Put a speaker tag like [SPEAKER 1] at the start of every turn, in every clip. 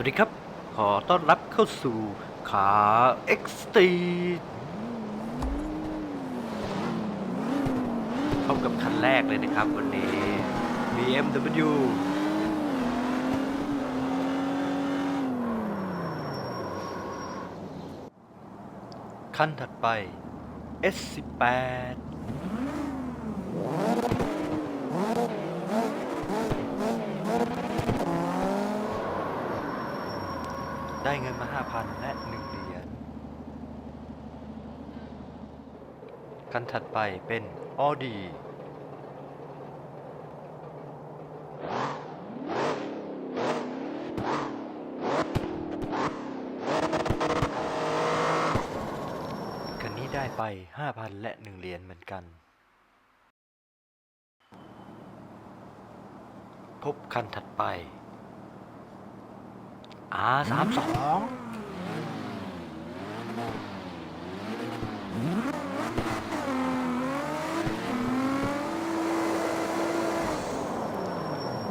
[SPEAKER 1] วัสดีครับ ขอต้อนรับเข้าสู่ขาเอ็กซ์ตีพบกับคันแรกเลยนะครับวันนี้ BMW คันถัดไป S18 ได้เงินมา5,000และ1เหรียญคันถัดไปเป็น Audi คันนี้ได้ไป5,000และ1เหรียญเหมือนกัน พบคันถัดไป อ่าสามสอง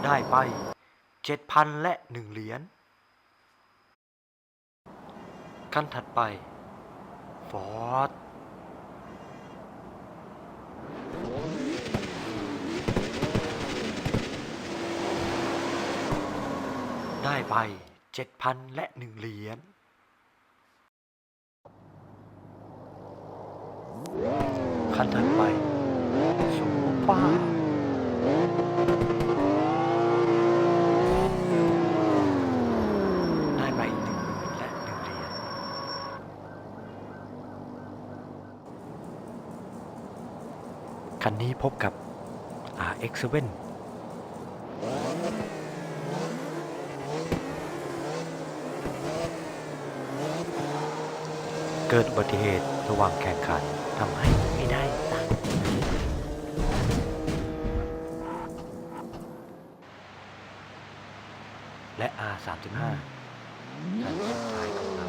[SPEAKER 1] ได้ไปเจ็ดพันและหนึ่งเหรียญขั้นถัดไป ฟอร์ดได้ไป 7,000และ1เหรียญขั้นถัดไปซูเปอร์ได้ไปหนึ่งหมื่นและหนึ่งเหรียญคันนี้พบกับ RX7 เกิดอุบัติเหตุระหว่างแข่งขันทำให้ไม่ได้ตังค์และ R35 คันสุดท้ายของเรา